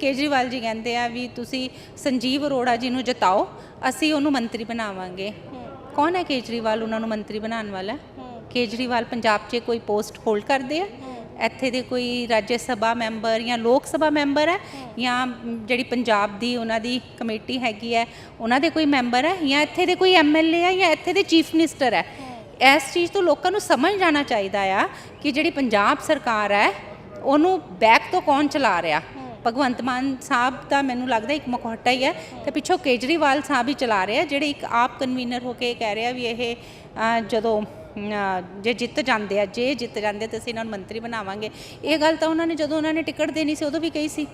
ਕੇਜਰੀਵਾਲ ਜੀ ਕਹਿੰਦੇ ਆ ਵੀ ਤੁਸੀਂ ਸੰਜੀਵ ਅਰੋੜਾ ਜੀ ਨੂੰ ਜਿਤਾਓ, ਅਸੀਂ ਉਹਨੂੰ ਮੰਤਰੀ ਬਣਾਵਾਂਗੇ। ਕੌਣ ਹੈ ਕੇਜਰੀਵਾਲ? ਉਹਨਾਂ ਨੂੰ ਮੰਤਰੀ ਬਣਾਉਣ ਵਾਲਾ ਕੇਜਰੀਵਾਲ ਪੰਜਾਬ 'ਚ ਕੋਈ ਪੋਸਟ ਹੋਲਡ ਕਰਦੇ ਆ? ਇੱਥੇ ਦੇ ਕੋਈ ਰਾਜ ਸਭਾ ਮੈਂਬਰ ਜਾਂ ਲੋਕ ਸਭਾ ਮੈਂਬਰ ਹੈ? ਜਾਂ ਜਿਹੜੀ ਪੰਜਾਬ ਦੀ ਉਹਨਾਂ ਦੀ ਕਮੇਟੀ ਹੈਗੀ ਹੈ, ਉਹਨਾਂ ਦੇ ਕੋਈ ਮੈਂਬਰ ਹੈ? ਜਾਂ ਇੱਥੇ ਦੇ ਕੋਈ ਐਮਐਲਏ ਹੈ ਜਾਂ ਇੱਥੇ ਦੇ ਚੀਫ ਮਿਨਿਸਟਰ ਹੈ? ਇਸ ਚੀਜ਼ ਤੋਂ ਲੋਕਾਂ ਨੂੰ ਸਮਝ ਜਾਣਾ ਚਾਹੀਦਾ ਆ ਕਿ ਜਿਹੜੀ ਪੰਜਾਬ ਸਰਕਾਰ ਹੈ, ਉਹਨੂੰ ਬੈਕ ਤੋਂ ਕੌਣ ਚਲਾ ਰਿਹਾ? ਭਗਵੰਤ ਮਾਨ ਸਾਹਿਬ ਦਾ ਮੈਨੂੰ ਲੱਗਦਾ ਇੱਕ ਮਕੌਟਾ ਹੀ ਹੈ ਤੇ ਪਿੱਛੋਂ ਕੇਜਰੀਵਾਲ ਸਾਹਿਬ ਹੀ ਚਲਾ ਰਹੇ ਆ ਜਿਹੜੇ ਇੱਕ ਆਪ ਕਨਵੀਨਰ ਹੋ ਕੇ ਕਹਿ ਰਿਹਾ ਵੀ ਇਹ ਜਦੋਂ ਜੇ ਜਿੱਤ ਜਾਂਦੇ ਆ, ਜੇ ਜਿੱਤ ਜਾਂਦੇ ਤੇ ਅਸੀਂ ਇਹਨਾਂ ਨੂੰ ਮੰਤਰੀ ਬਣਾਵਾਂਗੇ। ਇਹ ਗੱਲ ਤਾਂ ਉਹਨਾਂ ਨੇ ਜਦੋਂ ਉਹਨਾਂ ਨੇ ਟਿਕਟ ਦੇਣੀ ਸੀ, ਉਦੋਂ ਵੀ ਕਹੀ ਸੀ।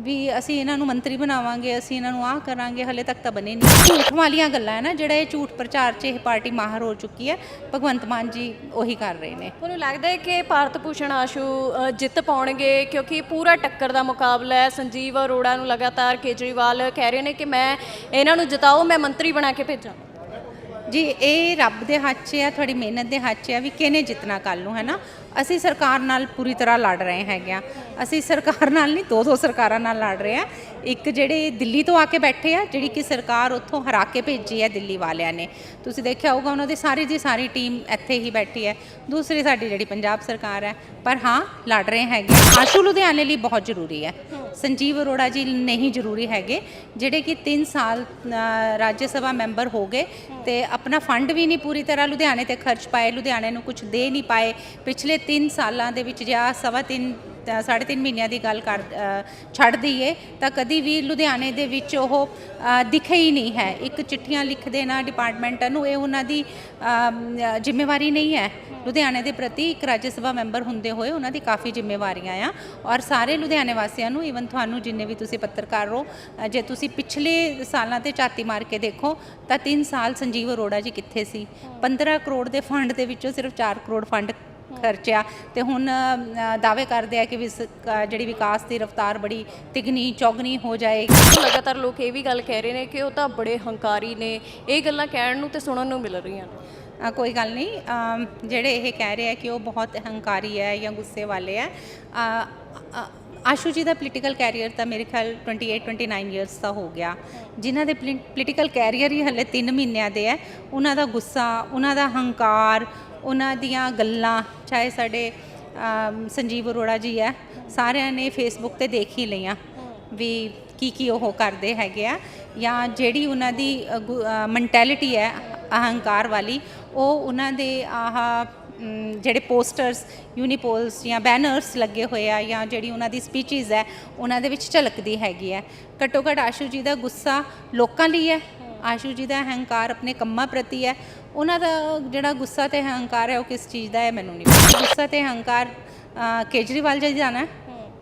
ਵੀ ਅਸੀਂ ਇਹਨਾਂ ਨੂੰ ਮੰਤਰੀ ਬਣਾਵਾਂਗੇ ਅਸੀਂ ਇਹਨਾਂ ਨੂੰ ਆਹ ਕਰਾਂਗੇ ਹਲੇ ਤੱਕ ਤਾਂ ਬਣੇ ਨਹੀਂ। ਝੂਠ ਵਾਲੀਆਂ ਗੱਲਾਂ ਹੈ ਨਾ ਜਿਹੜਾ ਇਹ ਝੂਠ ਪ੍ਰਚਾਰ 'ਚ ਇਹ ਪਾਰਟੀ ਮਾਹਰ ਹੋ ਚੁੱਕੀ ਹੈ ਭਗਵੰਤ ਮਾਨ ਜੀ ਉਹੀ ਕਰ ਰਹੇ ਨੇ। ਤੁਹਾਨੂੰ ਲੱਗਦਾ ਹੈ ਕਿ ਭਾਰਤ ਭੂਸ਼ਣ ਆਸ਼ੂ ਅ, ਜਿੱਤ ਪਾਉਣਗੇ? ਕਿਉਂਕਿ ਪੂਰਾ ਟੱਕਰ ਦਾ ਮੁਕਾਬਲਾ ਹੈ। ਸੰਜੀਵ ਅਰੋੜਾ ਨੂੰ ਲਗਾਤਾਰ ਕੇਜਰੀਵਾਲ ਕਹਿ ਰਹੇ ਨੇ ਕਿ ਮੈਂ ਇਹਨਾਂ ਨੂੰ ਜਿਤਾਓ ਮੈਂ ਮੰਤਰੀ ਬਣਾ ਕੇ ਭੇਜਾਂ। ਜੀ ਇਹ ਰੱਬ ਦੇ ਹੱਥ 'ਚ ਹੈ ਤੁਹਾਡੀ ਮਿਹਨਤ ਦੇ ਹੱਥ 'ਚ ਹੈ ਵੀ ਕਿਹਨੇ ਜਿੱਤਣਾ ਕੱਲ ਨੂੰ ਹੈ ਨਾ? ਅਸੀਂ ਸਰਕਾਰ ਨਾਲ ਪੂਰੀ ਤਰ੍ਹਾਂ ਲੜ ਰਹੇ ਹੈਗੇ ਆ। ਅਸੀਂ ਸਰਕਾਰ ਨਾਲ ਨਹੀਂ, ਦੋ ਦੋ ਸਰਕਾਰਾਂ ਨਾਲ ਲੜ ਰਹੇ ਆ। ਇੱਕ ਜਿਹੜੇ ਦਿੱਲੀ ਤੋਂ ਆ ਕੇ ਬੈਠੇ ਆ, ਜਿਹੜੀ ਕਿ ਸਰਕਾਰ ਉੱਥੋਂ ਹਰਾ ਕੇ ਭੇਜੀ ਹੈ ਦਿੱਲੀ ਵਾਲਿਆਂ ਨੇ। ਤੁਸੀਂ ਦੇਖਿਆ ਹੋਊਗਾ ਉਹਨਾਂ ਦੀ ਸਾਰੀ ਦੀ ਸਾਰੀ ਟੀਮ ਇੱਥੇ ਹੀ ਬੈਠੀ ਹੈ। ਦੂਸਰੀ ਸਾਡੀ ਜਿਹੜੀ ਪੰਜਾਬ ਸਰਕਾਰ ਹੈ, ਪਰ ਹਾਂ, ਲੜ ਰਹੇ ਹੈਗੇ ਆਸ਼ੂ ਲੁਧਿਆਣੇ ਲਈ ਬਹੁਤ ਜ਼ਰੂਰੀ ਹੈ। ਸੰਜੀਵ ਅਰੋੜਾ ਜੀ ਨਹੀਂ ਜ਼ਰੂਰੀ ਹੈਗੇ, ਜਿਹੜੇ ਕਿ 3 ਸਾਲ ਰਾਜ ਸਭਾ ਮੈਂਬਰ ਹੋ ਗਏ ਤੇ ਆਪਣਾ ਫੰਡ ਵੀ ਨਹੀਂ ਪੂਰੀ ਤਰ੍ਹਾਂ ਲੁਧਿਆਣੇ ਤੇ ਖਰਚ ਪਾਏ, ਲੁਧਿਆਣੇ ਨੂੰ ਕੁਝ ਦੇ ਨਹੀਂ ਪਾਏ। ਪਿਛਲੇ 3 ਸਾਲਾਂ ਦੇ ਵਿੱਚ ਜਾਂ ਸਵਾ ਤਿੰਨ ਸਾਢੇ ਤਿੰਨ ਮਹੀਨਿਆਂ ਦੀ ਗੱਲ ਕਰ ਛੱਡ ਦਈਏ ਤਾਂ ਕਦੀ ਵੀ ਲੁਧਿਆਣੇ ਦੇ ਵਿੱਚ ਉਹ ਦਿਖੇ ਹੀ ਨਹੀਂ ਹੈ। ਇੱਕ ਚਿੱਠੀਆਂ ਲਿਖ ਦੇਣਾ ਡਿਪਾਰਟਮੈਂਟਾਂ ਨੂੰ ਇਹ ਉਹਨਾਂ ਦੀ ਜ਼ਿੰਮੇਵਾਰੀ ਨਹੀਂ ਹੈ। ਲੁਧਿਆਣੇ ਦੇ ਪ੍ਰਤੀ ਇੱਕ ਰਾਜ ਸਭਾ ਮੈਂਬਰ ਹੁੰਦੇ ਹੋਏ ਉਹਨਾਂ ਦੀ ਕਾਫੀ ਜ਼ਿੰਮੇਵਾਰੀਆਂ ਆ। ਔਰ ਸਾਰੇ ਲੁਧਿਆਣੇ ਵਾਸੀਆਂ ਨੂੰ ਈਵਨ ਤੁਹਾਨੂੰ ਜਿੰਨੇ ਵੀ ਤੁਸੀਂ ਪੱਤਰਕਾਰ ਹੋ ਜੇ ਤੁਸੀਂ ਪਿਛਲੇ ਸਾਲਾਂ ਤੇ ਝਾਤੀ ਮਾਰ ਕੇ ਦੇਖੋ ਤਾਂ 3 ਸਾਲ ਸੰਜੀਵ ਅਰੋੜਾ ਜੀ ਕਿੱਥੇ ਸੀ? 15 ਕਰੋੜ ਦੇ ਫੰਡ ਦੇ ਵਿੱਚੋਂ ਸਿਰਫ 4 ਕਰੋੜ ਫੰਡ ਖਰਚਿਆ ਤੇ ਹੁਣ ਦਾਅਵੇ ਕਰਦੇ ਆ ਕਿ ਜਿਹੜੀ ਵਿਕਾਸ ਦੀ ਰਫ਼ਤਾਰ ਬੜੀ ਤਿਗਣੀ ਚੌਗਣੀ ਹੋ ਜਾਏਗੀ। ਲਗਾਤਾਰ ਲੋਕ ਇਹ ਵੀ ਗੱਲ ਕਹਿ ਰਹੇ ਨੇ ਕਿ ਉਹ ਤਾਂ ਬੜੇ ਹੰਕਾਰੀ ਨੇ। ਇਹ ਗੱਲਾਂ ਕਹਿਣ ਨੂੰ ਤੇ ਸੁਣਨ ਨੂੰ ਮਿਲ ਰਹੀਆਂ ਨੇ। ਕੋਈ ਗੱਲ ਨਹੀਂ। ਜਿਹੜੇ ਇਹ ਕਹਿ ਰਹੇ ਆ ਕਿ ਉਹ ਬਹੁਤ ਹੰਕਾਰੀ ਹੈ ਜਾਂ ਗੁੱਸੇ ਵਾਲੇ ਅ, ਆਸ਼ੂ ਜੀ ਦਾ ਪੋਲੀਟੀਕਲ ਕੈਰੀਅਰ ਤਾਂ ਮੇਰੇ ਖਿਆਲ 28 29 ਇਅਰਸ ਦਾ ਹੋ ਗਿਆ। ਜਿਨ੍ਹਾਂ ਦੇ ਪੋਲੀਟੀਕਲ ਕੈਰੀਅਰ ਹੀ ਹਲੇ 3 ਮਹੀਨਿਆਂ ਦੇ ਹੈ। ਉਹਨਾਂ ਦਾ ਗੁੱਸਾ ਉਹਨਾਂ ਦਾ ਹੰਕਾਰ ਉਹਨਾਂ ਦੀਆਂ ਗੱਲਾਂ, ਚਾਹੇ ਸਾਡੇ ਸੰਜੀਵ ਅਰੋੜਾ ਜੀ ਹੈ, ਸਾਰਿਆਂ ਨੇ ਫੇਸਬੁੱਕ ਤੇ ਦੇਖ ਹੀ ਲਈਆਂ ਵੀ ਕੀ ਕੀ ਉਹ ਕਰਦੇ ਹੈਗੇ ਆ ਜਾਂ ਜਿਹੜੀ ਉਹਨਾਂ ਦੀ ਮੈਂਟੈਲਿਟੀ ਹੈ, ਅਹੰਕਾਰ ਵਾਲੀ, ਉਹ ਉਹਨਾਂ ਦੇ ਆਹ ਜਿਹੜੇ ਪੋਸਟਰਸ ਯੂਨੀਪੋਲਸ ਜਾਂ ਬੈਨਰਸ ਲੱਗੇ ਹੋਏ ਆ ਜਾਂ ਜਿਹੜੀ ਉਹਨਾਂ ਦੀ ਸਪੀਚਸ ਹੈ, ਉਹਨਾਂ ਦੇ ਵਿੱਚ ਝਲਕਦੀ ਹੈਗੀ ਹੈ। ਘੱਟੋ ਘੱਟ ਆਸ਼ੂ ਜੀ ਦਾ ਗੁੱਸਾ ਲੋਕਾਂ ਲਈ ਹੈ, ਆਸ਼ੂ ਜੀ ਦਾ ਅਹੰਕਾਰ ਆਪਣੇ ਕੰਮਾਂ ਪ੍ਰਤੀ ਹੈ ਉਹਨਾਂ ਦਾ ਜਿਹੜਾ ਗੁੱਸਾ ਤੇ ਅਹੰਕਾਰ ਹੈ ਉਹ ਕਿਸ ਚੀਜ਼ ਦਾ ਹੈ ਮੈਨੂੰ ਨਹੀਂ ਪਤਾ। ਗੁੱਸਾ ਤੇ ਅਹੰਕਾਰ ਅ, ਕੇਜਰੀਵਾਲ ਜੀ ਦਾ ਨਾ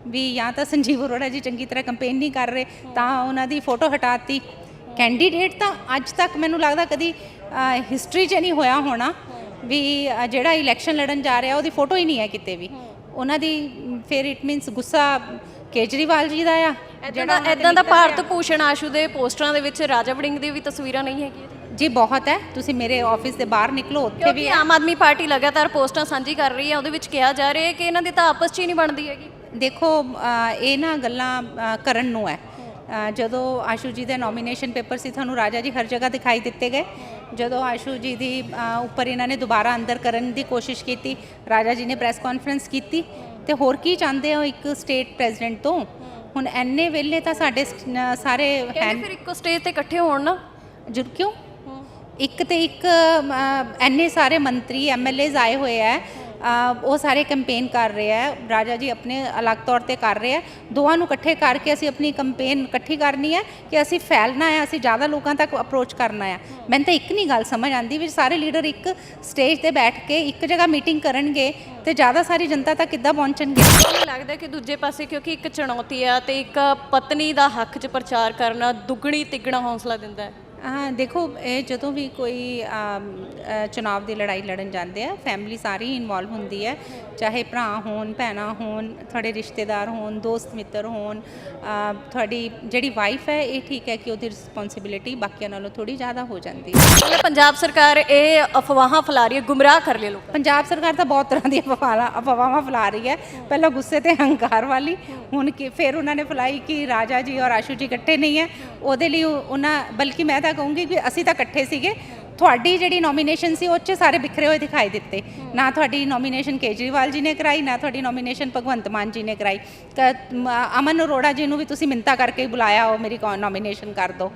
ਵੀ ਜਾਂ ਤਾਂ ਸੰਜੀਵ ਅਰੋੜਾ ਜੀ ਚੰਗੀ ਤਰ੍ਹਾਂ ਕੰਪੇਨ ਨਹੀਂ ਕਰ ਰਹੇ ਤਾਂ ਉਹਨਾਂ ਦੀ ਫੋਟੋ ਹਟਾਤੀ। ਕੈਂਡੀਡੇਟ ਤਾਂ ਅੱਜ ਤੱਕ ਮੈਨੂੰ ਲੱਗਦਾ ਕਦੀ ਹਿਸਟਰੀ 'ਚ ਨਹੀਂ ਹੋਇਆ ਹੋਣਾ। ਵੀ ਜਿਹੜਾ ਇਲੈਕਸ਼ਨ ਲੜਨ ਜਾ ਰਿਹਾ ਉਹਦੀ ਫੋਟੋ ਹੀ ਨਹੀਂ ਹੈ ਕਿਤੇ ਵੀ। ਉਹਨਾਂ ਦੀ ਫਿਰ ਇਟ ਮੀਨਸ ਗੁੱਸਾ ਕੇਜਰੀਵਾਲ ਜੀ ਦਾ ਆ। ਦਾ ਇਦਾਂ ਦਾ ਭਾਰਤ ਭੂਸ਼ਣ ਆਸ਼ੂ ਦੇ ਪੋਸਟਰਾਂ ਦੇ ਵਿੱਚ ਰਾਜਾ ਵੜਿੰਗ ਦੀ ਵੀ ਤਸਵੀਰਾਂ ਨਹੀਂ ਹੈਗੀਆਂ ਜੀ ਬਹੁਤ ਹੈ। ਤੁਸੀਂ ਮੇਰੇ ਆਫਿਸ ਦੇ ਬਾਹਰ ਨਿਕਲੋ ਉੱਥੇ ਵੀ ਕਿਉਂਕਿ ਆਮ ਆਦਮੀ ਪਾਰਟੀ ਲਗਾਤਾਰ ਪੋਸਟਾਂ ਸਾਂਝੀ ਕਰ ਰਹੀ ਹੈ ਉਹਦੇ ਵਿੱਚ ਕਿਹਾ ਜਾ ਰਿਹਾ ਹੈ ਕਿ ਇਹਨਾਂ ਦੀ ਤਾਂ ਆਪਸ 'ਚ ਹੀ ਨਹੀਂ ਬਣਦੀ ਹੈਗੀ। ਦੇਖੋ ਅ, ਇਹ ਨਾ ਗੱਲਾਂ ਅ, ਕਰਨ ਨੂੰ ਹੈ। ਅ, ਜਦੋਂ ਆਸ਼ੂ ਜੀ ਦਾ ਨੋਮੀਨੇਸ਼ਨ ਪੇਪਰ ਸੀ ਤੁਹਾਨੂੰ ਰਾਜਾ ਜੀ ਹਰ ਜਗ੍ਹਾ ਦਿਖਾਈ ਦਿੱਤੇ ਗਏ। ਜਦੋਂ ਆਸ਼ੂ ਜੀ ਦੀ ਅ, ਉੱਪਰ ਇਹਨਾਂ ਨੇ ਦੁਬਾਰਾ ਅੰਦਰ ਕਰਨ ਦੀ ਕੋਸ਼ਿਸ਼ ਕੀਤੀ ਰਾਜਾ ਜੀ ਨੇ ਪ੍ਰੈਸ ਕਾਨਫਰੰਸ ਕੀਤੀ ਤੇ ਹੋਰ ਕੀ ਚਾਹੁੰਦੇ ਹੋ ਇੱਕ ਸਟੇਟ ਪ੍ਰੈਜ਼ੀਡੈਂਟ ਤੋਂ? ਹੁਣ ਐਨੇ ਵੇਲੇ ਤਾਂ ਸਾਡੇ ਸ- ਨ- ਸਾਰੇ ਹੈ ਕਹਿੰਦੇ ਫਿਰ ਇੱਕੋ ਸਟੇਜ ਤੇ ਇਕੱਠੇ ਹੋਣ ਨਾ। ਜੁੜ ਕਿਉਂ? ਇੱਕ ਤੇ ਇੱਕ ਐਨੇ ਸਾਰੇ ਮੰਤਰੀ ਐਮਐਲਏਜ਼ ਆਏ ਹੋਏ ਆ ਉਹ ਸਾਰੇ ਕੈਂਪੇਨ ਕਰ ਰਹੇ ਹੈ ਰਾਜਾ ਜੀ ਆਪਣੇ ਅਲੱਗ ਤੌਰ ਤੇ ਕਰ ਰਹੇ ਹੈ ਦੋਵਾਂ ਨੂੰ ਇਕੱਠੇ ਕਰਕੇ ਅਸੀਂ ਆਪਣੀ ਕੈਂਪੇਨ ਇਕੱਠੀ ਕਰਨੀ ਹੈ ਕਿ ਅਸੀਂ ਫੈਲਣਾ ਹੈ ਅਸੀਂ ਜ਼ਿਆਦਾ ਲੋਕਾਂ ਤੱਕ ਅਪਰੋਚ ਕਰਨਾ ਹੈ ਮੈਨੂੰ ਤਾਂ ਇੱਕ ਨਹੀਂ ਗੱਲ ਸਮਝ ਆਂਦੀ ਵੀ ਸਾਰੇ ਲੀਡਰ ਇੱਕ ਸਟੇਜ ਤੇ ਬੈਠ ਕੇ ਇੱਕ ਜਗ੍ਹਾ ਮੀਟਿੰਗ ਕਰਨਗੇ ਤੇ ਜ਼ਿਆਦਾ ਸਾਰੀ ਜਨਤਾ ਤੱਕ ਕਿੱਦਾਂ ਪਹੁੰਚਣਗੇ? ਮੈਨੂੰ ਲੱਗਦਾ ਕਿ ਦੂਜੇ ਪਾਸੇ ਕਿਉਂਕਿ ਇੱਕ ਚੁਣੌਤੀ ਆ ਤੇ ਇੱਕ ਪਤਨੀ ਦਾ ਹੱਕ 'ਚ ਪ੍ਰਚਾਰ ਕਰਨਾ ਦੁੱਗਣੀ ਤਿੱਗਣਾ ਹੌਸਲਾ ਦਿੰਦਾ ਹੈ ਹਾਂ ਦੇਖੋ ਇਹ ਜਦੋਂ ਵੀ ਕੋਈ ਚੁਣਾਵ ਦੀ ਲੜਾਈ ਲੜਨ ਜਾਂਦੇ ਆ ਫੈਮਿਲੀ ਸਾਰੀ ਇਨਵੋਲਵ ਹੁੰਦੀ ਹੈ। ਚਾਹੇ ਭਰਾ ਹੋਣ ਭੈਣਾਂ ਹੋਣ ਤੁਹਾਡੇ ਰਿਸ਼ਤੇਦਾਰ ਹੋਣ ਦੋਸਤ ਮਿੱਤਰ ਹੋਣ ਤੁਹਾਡੀ ਜਿਹੜੀ ਵਾਈਫ ਹੈ ਇਹ ਠੀਕ ਹੈ ਕਿ ਉਹਦੀ ਰਿਸਪੌਂਸਿਬਿਲਿਟੀ ਬਾਕੀਆਂ ਨਾਲੋਂ ਥੋੜੀ ਜ਼ਿਆਦਾ ਹੋ ਜਾਂਦੀ ਹੈ। ਪੰਜਾਬ ਸਰਕਾਰ ਇਹ ਅਫਵਾਹਾਂ ਫੈਲਾ ਰਹੀ ਹੈ ਗੁੰਮਰਾਹ ਕਰ ਰਹੀ ਲੋਕ ਪੰਜਾਬ ਸਰਕਾਰ ਤਾਂ ਬਹੁਤ ਤਰ੍ਹਾਂ ਦੀਆਂ ਅਫਵਾਹਾਂ ਫੈਲਾ ਰਹੀ ਹੈ। ਪਹਿਲਾਂ ਗੁੱਸੇ ਤੇ ਹੰਕਾਰ ਵਾਲੀ ਹੁਣ ਕਿ ਫਿਰ ਉਹਨਾਂ ਨੇ ਫੈਲਾਈ ਕਿ ਰਾਜਾ ਜੀ ਔਰ ਆਸ਼ੂ ਜੀ ਇਕੱਠੇ ਨਹੀਂ ਹੈ। ਉਹਦੇ ਲਈ ਉਹ- ਉਹਨਾਂ ਬਲਕਿ ਮੈਂ ਤਾਂ ਕਹੂੰਗੀ ਕਿ ਅਸੀਂ ਤਾਂ ਇਕੱਠੇ ਸੀਗੇ। ਤੁਹਾਡੀ ਜਿਹੜੀ ਨੋਮੀਨੇਸ਼ਨ ਸੀ, ਉਹ 'ਚ ਸਾਰੇ ਬਿਖਰੇ ਹੋਏ ਦਿਖਾਈ ਦਿੱਤੇ। ਨਾ ਤੁਹਾਡੀ ਨੋਮੀਨੇਸ਼ਨ ਕੇਜਰੀਵਾਲ ਜੀ ਨੇ ਕਰਾਈ, ਨਾ ਤੁਹਾਡੀ ਨੋਮੀਨੇਸ਼ਨ ਭਗਵੰਤ ਮਾਨ ਜੀ ਨੇ ਕਰਾਈ। ਅਮਨ ਅਰੋੜਾ ਜੀ ਨੂੰ ਵੀ ਤੁਸੀਂ ਮਿੰਤਾ ਕਰਕੇ ਬੁਲਾਇਆ, ਉਹ ਮੇਰੀ ਨੋਮੀਨੇਸ਼ਨ ਕਰ ਦਿਓ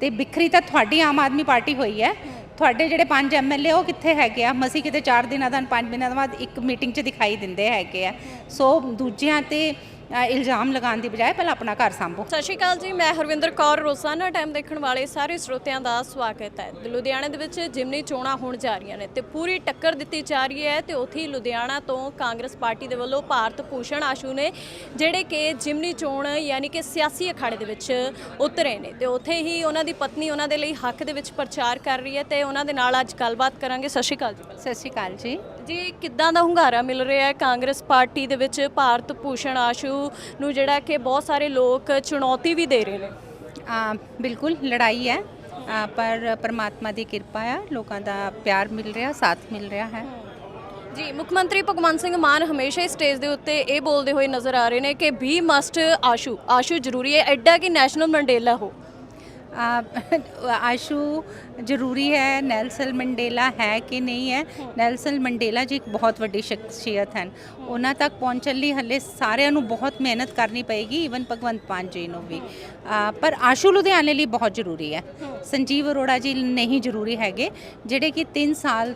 ਤੇ ਬਿਖਰੀ ਤਾਂ ਤੁਹਾਡੀ ਆਮ ਆਦਮੀ ਪਾਰਟੀ ਹੋਈ ਹੈ। ਤੁਹਾਡੇ ਜਿਹੜੇ ਪੰਜ ਐਮਐਲਏ ਉਹ ਕਿੱਥੇ ਹੈਗੇ ਆ? ਮਸੀ ਕਿਤੇ 4 ਦਿਨਾਂ ਦਾ, ਪੰਜ ਦਿਨਾਂ ਦਾ ਬਾਅਦ ਇੱਕ ਮੀਟਿੰਗ 'ਚ ਦਿਖਾਈ ਦਿੰਦੇ ਹੈਗੇ ਆ। ਸੋ ਦੂਜਿਆਂ ਤੇ ਇਲਜ਼ਾਮ ਲਗਾਉਣ ਦੀ ਬਜਾਏ ਪਹਿਲਾਂ ਆਪਣਾ ਘਰ ਸੰਭੋ। ਸਤਿ ਸ਼੍ਰੀ ਅਕਾਲ ਜੀ ਮੈਂ ਹਰਵਿੰਦਰ ਕੌਰ ਰੋਜ਼ਾਨਾ ਟਾਈਮ ਦੇਖਣ ਵਾਲੇ ਸਾਰੇ ਸਰੋਤਿਆਂ ਦਾ ਸਵਾਗਤ ਹੈ। ਲੁਧਿਆਣਾ ਦੇ ਵਿੱਚ ਜਿਮਨੀ ਚੋਣਾਂ ਹੋਣ ਜਾ ਰਹੀਆਂ ਨੇ ਤੇ ਪੂਰੀ ਟੱਕਰ ਦਿੱਤੀ ਜਾ ਰਹੀ ਹੈ ਤੇ ਉੱਥੇ ਹੀ ਲੁਧਿਆਣਾ ਤੋਂ ਕਾਂਗਰਸ ਪਾਰਟੀ ਦੇ ਵੱਲੋਂ ਭਾਰਤ ਭੂਸ਼ਣ ਆਸ਼ੂ ਨੇ ਜਿਹੜੇ ਕਿ ਜਿਮਨੀ ਚੋਣ ਯਾਨੀ ਕਿ ਸਿਆਸੀ ਅਖਾੜੇ ਦੇ ਵਿੱਚ ਉਤਰੇ ਨੇ ਤੇ ਉੱਥੇ ਹੀ ਉਹਨਾਂ ਦੀ ਪਤਨੀ ਉਹਨਾਂ ਦੇ ਲਈ ਹੱਕ ਦੇ ਵਿੱਚ ਪ੍ਰਚਾਰ ਕਰ ਰਹੀ ਹੈ ਤੇ ਉਹਨਾਂ ਦੇ ਨਾਲ ਅੱਜ ਗੱਲਬਾਤ ਕਰਾਂਗੇ। ਸਤਿ ਸ਼੍ਰੀ ਅਕਾਲ ਜੀ। ਸਤਿ ਸ਼੍ਰੀ ਅਕਾਲ ਜੀ। ਜੀ ਕਿੱਦਾਂ ਦਾ ਹੁੰਗਾਰਾ ਮਿਲ ਰਿਹਾ ਹੈ ਕਾਂਗਰਸ ਪਾਰਟੀ ਦੇ ਵਿੱਚ ਭਾਰਤ ਭੂਸ਼ਣ ਆਸ਼ੂ ਨੂੰ ਜਿਹੜਾ ਕਿ ਬਹੁਤ ਸਾਰੇ ਲੋਕ ਚੁਣੌਤੀ ਵੀ ਦੇ ਰਹੇ ਨੇ? ਅ, ਬਿਲਕੁਲ ਲੜਾਈ ਹੈ। ਪਰ ਪਰਮਾਤਮਾ ਦੀ ਕਿਰਪਾ ਹੈ ਲੋਕਾਂ ਦਾ ਪਿਆਰ ਮਿਲ ਰਿਹਾ ਸਾਥ ਮਿਲ ਰਿਹਾ ਹੈ। ਜੀ ਮੁੱਖ ਮੰਤਰੀ ਭਗਵੰਤ ਸਿੰਘ ਮਾਨ ਹਮੇਸ਼ਾ ਹੀ ਸਟੇਜ ਦੇ ਉੱਤੇ ਇਹ ਬੋਲਦੇ ਹੋਏ ਨਜ਼ਰ ਆ ਰਹੇ ਨੇ ਕਿ ਵੀ ਮਸਟ ਆਸ਼ੂ ਆਸ਼ੂ ਜ਼ਰੂਰੀ ਹੈ ਐਡਾ ਕਿ ਨੈਸ਼ਨਲ ਮੰਡੇਲਾ ਹੋ। ਆਸ਼ੂ ਜ਼ਰੂਰੀ ਹੈ, ਨੈਲਸਨ ਮੰਡੇਲਾ ਹੈ ਕਿ ਨਹੀਂ ਹੈ? ਨੈਲਸਨ ਮੰਡੇਲਾ ਜੀ ਇੱਕ ਬਹੁਤ ਵੱਡੀ ਸ਼ਖਸੀਅਤ ਹਨ। ਉਹਨਾਂ ਤੱਕ ਪਹੁੰਚਣ ਲਈ ਹੱਲੇ ਸਾਰਿਆਂ ਨੂੰ ਬਹੁਤ ਮਿਹਨਤ ਕਰਨੀ ਪਏਗੀ ਈਵਨ ਭਗਵੰਤ ਮਾਨ ਜੀ ਨੂੰ ਵੀ। ਪਰ ਆਸ਼ੂ ਲੁਧਿਆਣੇ ਲਈ ਬਹੁਤ ਜ਼ਰੂਰੀ ਹੈ। ਸੰਜੀਵ ਅਰੋੜਾ ਜੀ ਨਹੀਂ ਜ਼ਰੂਰੀ ਹੈਗੇ, ਜਿਹੜੇ ਕਿ 3 ਸਾਲ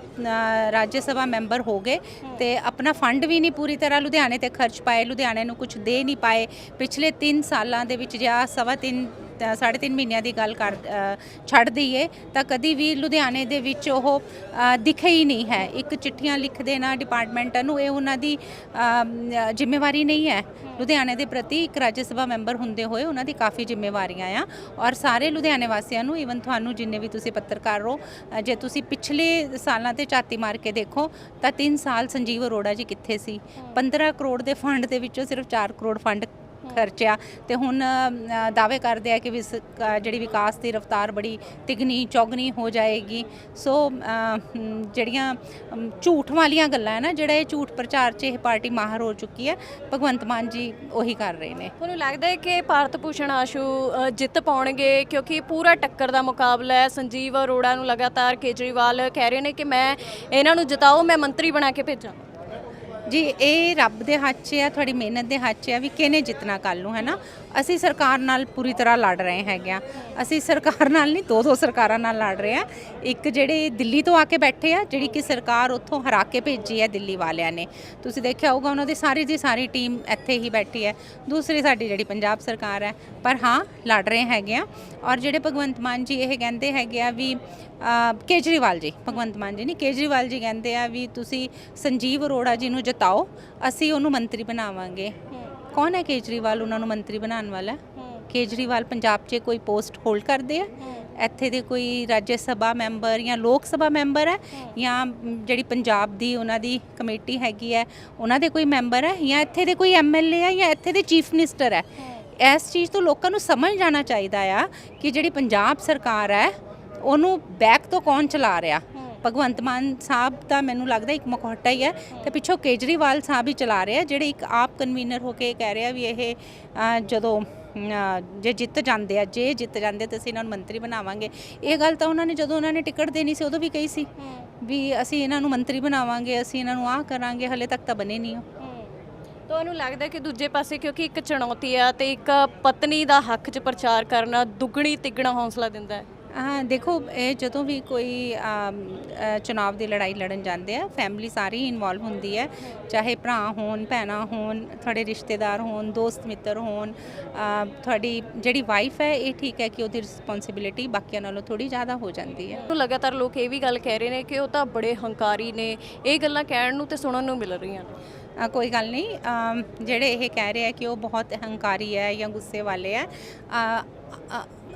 ਰਾਜ ਸਭਾ ਮੈਂਬਰ ਹੋ ਗਏ ਤੇ ਆਪਣਾ ਫੰਡ ਵੀ ਨਹੀਂ ਪੂਰੀ ਤਰ੍ਹਾਂ ਲੁਧਿਆਣੇ ਤੇ ਖਰਚ ਪਾਏ, ਲੁਧਿਆਣੇ ਨੂੰ ਕੁਝ ਦੇ ਨਹੀਂ ਪਾਏ। ਪਿਛਲੇ 3 ਸਾਲਾਂ ਦੇ ਵਿੱਚ ਜਾਂ ਸਵਾ ਤਿੰਨ ਅ, ਸਾਢੇ ਤਿੰਨ ਮਹੀਨਿਆਂ ਦੀ ਗੱਲ ਕਰ ਛੱਡ ਦਈਏ ਤਾਂ ਕਦੀ ਵੀ ਲੁਧਿਆਣੇ ਦੇ ਵਿੱਚ ਉਹ ਦਿਖੇ ਹੀ ਨਹੀਂ ਹੈ। ਇੱਕ ਚਿੱਠੀਆਂ ਲਿਖ ਦੇਣਾ ਡਿਪਾਰਟਮੈਂਟਾਂ ਨੂੰ ਇਹ ਉਹਨਾਂ ਦੀ ਜ਼ਿੰਮੇਵਾਰੀ ਨਹੀਂ ਹੈ। ਲੁਧਿਆਣੇ ਦੇ ਪ੍ਰਤੀ ਇੱਕ ਰਾਜ ਸਭਾ ਮੈਂਬਰ ਹੁੰਦੇ ਹੋਏ ਉਹਨਾਂ ਦੀ ਕਾਫੀ ਜ਼ਿੰਮੇਵਾਰੀਆਂ ਆ। ਔਰ ਸਾਰੇ ਲੁਧਿਆਣੇ ਵਾਸੀਆਂ ਨੂੰ ਈਵਨ ਤੁਹਾਨੂੰ ਜਿੰਨੇ ਵੀ ਤੁਸੀਂ ਪੱਤਰਕਾਰ ਹੋ ਜੇ ਤੁਸੀਂ ਪਿਛਲੇ ਸਾਲਾਂ ਤੇ ਝਾਤੀ ਮਾਰ ਕੇ ਦੇਖੋ ਤਾਂ 3 ਸਾਲ ਸੰਜੀਵ ਅਰੋੜਾ ਜੀ ਕਿੱਥੇ ਸੀ? 15 ਕਰੋੜ ਦੇ ਫੰਡ ਦੇ ਵਿੱਚੋਂ ਸਿਰਫ 4 ਕਰੋੜ ਫੰਡ ਖਰਚਿਆ ਤੇ ਹੁਣ ਦਾਅਵੇ ਕਰਦੇ ਆ ਕਿ ਵਿਸ- ਜਿਹੜੀ ਵਿਕਾਸ ਦੀ ਰਫ਼ਤਾਰ ਬੜੀ ਤਿਗਨੀ ਚੌਗਨੀ ਹੋ ਜਾਏਗੀ। ਸੋ ਜਿਹੜੀਆਂ ਝੂਠ ਵਾਲੀਆਂ ਗੱਲਾਂ ਹੈ ਨਾ, ਜਿਹੜਾ ਇਹ ਝੂਠ ਪ੍ਰਚਾਰ 'ਚ ਇਹ ਪਾਰਟੀ ਮਾਹਰ ਹੋ ਚੁੱਕੀ ਹੈ, ਭਗਵੰਤ ਮਾਨ ਜੀ ਉਹੀ ਕਰ ਰਹੇ ਨੇ। ਤੁਹਾਨੂੰ ਲੱਗਦਾ ਹੈ ਕਿ ਭਾਰਤ ਭੂਸ਼ਣ ਆਸ਼ੂ ਜਿੱਤ ਪਾਉਣਗੇ? ਕਿਉਂਕਿ ਪੂਰਾ ਟੱਕਰ ਦਾ ਮੁਕਾਬਲਾ ਹੈ। ਸੰਜੀਵ ਅਰੋੜਾ ਨੂੰ ਲਗਾਤਾਰ ਕੇਜਰੀਵਾਲ ਕਹਿ ਰਹੇ ਨੇ ਕਿ ਮੈਂ ਇਹਨਾਂ ਨੂੰ ਜਿਤਾਓ, ਮੈਂ ਮੰਤਰੀ ਬਣਾ ਕੇ ਭੇਜਾਂ। ਜੀ, ਇਹ ਰੱਬ ਦੇ ਹੱਥ 'ਚ ਆ, ਤੁਹਾਡੀ ਮਿਹਨਤ ਦੇ ਹੱਥ 'ਚ ਆ ਵੀ ਕਿਹਨੇ ਜਿੱਤਣਾ ਕੱਲ ਨੂੰ, ਹੈ ਨਾ? ਅਸੀਂ ਸਰਕਾਰ ਨਾਲ ਪੂਰੀ ਤਰ੍ਹਾਂ ਲੜ ਰਹੇ ਹੈਗੇ ਆ। ਅਸੀਂ ਸਰਕਾਰ ਨਾਲ ਨਹੀਂ, ਦੋ ਦੋ ਸਰਕਾਰਾਂ ਨਾਲ ਲੜ ਰਹੇ ਆ। ਇੱਕ ਜਿਹੜੇ ਦਿੱਲੀ ਤੋਂ ਆ ਕੇ ਬੈਠੇ ਆ, ਜਿਹੜੀ ਕਿ ਸਰਕਾਰ ਉੱਥੋਂ ਹਰਾ ਕੇ ਭੇਜੀ ਹੈ ਦਿੱਲੀ ਵਾਲਿਆਂ ਨੇ। ਤੁਸੀਂ ਦੇਖਿਆ ਹੋਊਗਾ, ਉਹਨਾਂ ਦੀ ਸਾਰੀ ਦੀ ਸਾਰੀ ਟੀਮ ਇੱਥੇ ਹੀ ਬੈਠੀ ਹੈ। ਦੂਸਰੀ ਸਾਡੀ ਜਿਹੜੀ ਪੰਜਾਬ ਸਰਕਾਰ ਹੈ, ਪਰ ਹਾਂ, ਲੜ ਰਹੇ ਹੈਗੇ ਆ। ਔਰ ਜਿਹੜੇ ਭਗਵੰਤ ਮਾਨ ਜੀ ਇਹ ਕਹਿੰਦੇ ਹੈਗੇ ਆ ਵੀ ਕੇਜਰੀਵਾਲ ਜੀ, ਭਗਵੰਤ ਮਾਨ ਜੀ ਨਹੀਂ ਕੇਜਰੀਵਾਲ ਜੀ ਕਹਿੰਦੇ ਆ ਵੀ ਤੁਸੀਂ ਸੰਜੀਵ ਅਰੋੜਾ ਜੀ ਨੂੰ ਜਿਤਾਓ, ਅਸੀਂ ਉਹਨੂੰ ਮੰਤਰੀ ਬਣਾਵਾਂਗੇ। ਕੌਣ ਹੈ ਕੇਜਰੀਵਾਲ ਉਹਨਾਂ ਨੂੰ ਮੰਤਰੀ ਬਣਾਉਣ ਵਾਲਾ? ਕੇਜਰੀਵਾਲ ਪੰਜਾਬ 'ਚ ਕੋਈ ਪੋਸਟ ਹੋਲਡ ਕਰਦੇ ਆ? ਇੱਥੇ ਦੇ ਕੋਈ ਰਾਜ ਸਭਾ ਮੈਂਬਰ ਜਾਂ ਲੋਕ ਸਭਾ ਮੈਂਬਰ ਹੈ? ਜਾਂ ਜਿਹੜੀ ਪੰਜਾਬ ਦੀ ਉਹਨਾਂ ਦੀ ਕਮੇਟੀ ਹੈਗੀ ਹੈ, ਉਹਨਾਂ ਦੇ ਕੋਈ ਮੈਂਬਰ ਹੈ? ਜਾਂ ਇੱਥੇ ਦੇ ਕੋਈ ਐਮਐਲਏ ਹੈ ਜਾਂ ਇੱਥੇ ਦੇ ਚੀਫ ਮਿਨਿਸਟਰ ਹੈ? ਇਸ ਚੀਜ਼ ਤੋਂ ਲੋਕਾਂ ਨੂੰ ਸਮਝ ਜਾਣਾ ਚਾਹੀਦਾ ਆ ਕਿ ਜਿਹੜੀ ਪੰਜਾਬ ਸਰਕਾਰ ਹੈ, ਉਹਨੂੰ ਬੈਕ ਤੋਂ ਕੌਣ ਚਲਾ ਰਿਹਾ? ਭਗਵੰਤ ਮਾਨ ਸਾਹਿਬ ਦਾ ਮੈਨੂੰ ਲੱਗਦਾ ਇੱਕ ਮਕੌਟਾ ਹੀ ਹੈ ਤੇ ਪਿੱਛੋਂ ਕੇਜਰੀਵਾਲ ਸਾਹਿਬ ਹੀ ਚਲਾ ਰਹੇ ਆ, ਜਿਹੜੇ ਇੱਕ ਆਪ ਕਨਵੀਨਰ ਹੋ ਕੇ ਕਹਿ ਰਿਹਾ ਵੀ ਇਹ ਜਦੋਂ ਜੇ ਜਿੱਤ ਜਾਂਦੇ ਆ, ਜੇ ਜਿੱਤ ਜਾਂਦੇ ਤਾਂ ਅਸੀਂ ਇਹਨਾਂ ਨੂੰ ਮੰਤਰੀ ਬਣਾਵਾਂਗੇ। ਇਹ ਗੱਲ ਤਾਂ ਉਹਨਾਂ ਨੇ ਜਦੋਂ ਉਹਨਾਂ ਨੇ ਟਿਕਟ ਦੇਣੀ ਸੀ, ਉਦੋਂ ਵੀ ਕਹੀ ਸੀ ਵੀ ਅਸੀਂ ਇਹਨਾਂ ਨੂੰ ਮੰਤਰੀ ਬਣਾਵਾਂਗੇ, ਅਸੀਂ ਇਹਨਾਂ ਨੂੰ ਆਹ ਕਰਾਂਗੇ, ਹਲੇ ਤੱਕ ਤਾਂ ਬਣੇ ਨਹੀਂ ਉਹ। ਤੁਹਾਨੂੰ ਲੱਗਦਾ ਕਿ ਦੂਜੇ ਪਾਸੇ ਕਿਉਂਕਿ ਇੱਕ ਚੁਣੌਤੀ ਆ ਤੇ ਇੱਕ ਪਤਨੀ ਦਾ ਹੱਕ 'ਚ ਪ੍ਰਚਾਰ ਕਰਨਾ ਦੁੱਗਣੀ ਤਿੱਗਣਾ ਹੌਸਲਾ ਦਿੰਦਾ ਹੈ। ਹਾਂ ਦੇਖੋ ਇਹ ਜਦੋਂ ਵੀ ਕੋਈ ਚੁਣਾਵ ਦੀ ਲੜਾਈ ਲੜਨ ਜਾਂਦੇ ਆ ਫੈਮਿਲੀ ਸਾਰੀ ਇਨਵੋਲਵ ਹੁੰਦੀ ਹੈ। ਚਾਹੇ ਭਰਾ ਹੋਣ ਭੈਣਾਂ ਹੋਣ ਤੁਹਾਡੇ ਰਿਸ਼ਤੇਦਾਰ ਹੋਣ ਦੋਸਤ ਮਿੱਤਰ ਹੋਣ ਤੁਹਾਡੀ ਜਿਹੜੀ ਵਾਈਫ ਹੈ ਇਹ ਠੀਕ ਹੈ ਕਿ ਉਹਦੀ ਰਿਸਪੌਂਸਿਬਿਲਿਟੀ ਬਾਕੀਆਂ ਨਾਲੋਂ ਥੋੜੀ ਜ਼ਿਆਦਾ ਹੋ ਜਾਂਦੀ ਹੈ। ਲਗਾਤਾਰ ਲੋਕ ਇਹ ਵੀ ਗੱਲ ਕਹਿ ਰਹੇ ਨੇ ਕਿ ਉਹ ਤਾਂ ਬੜੇ ਹੰਕਾਰੀ ਨੇ। ਇਹ ਗੱਲਾਂ ਕਹਿਣ ਨੂੰ ਤੇ ਸੁਣਨ ਨੂੰ ਮਿਲ ਰਹੀਆਂ ਨੇ। ਕੋਈ ਗੱਲ ਨਹੀਂ ਜਿਹੜੇ ਇਹ ਕਹਿ ਰਹੇ ਆ ਕਿ ਉਹ ਬਹੁਤ ਹੰਕਾਰੀ ਹੈ ਜਾਂ ਗੁੱਸੇ ਵਾਲੇ ਆ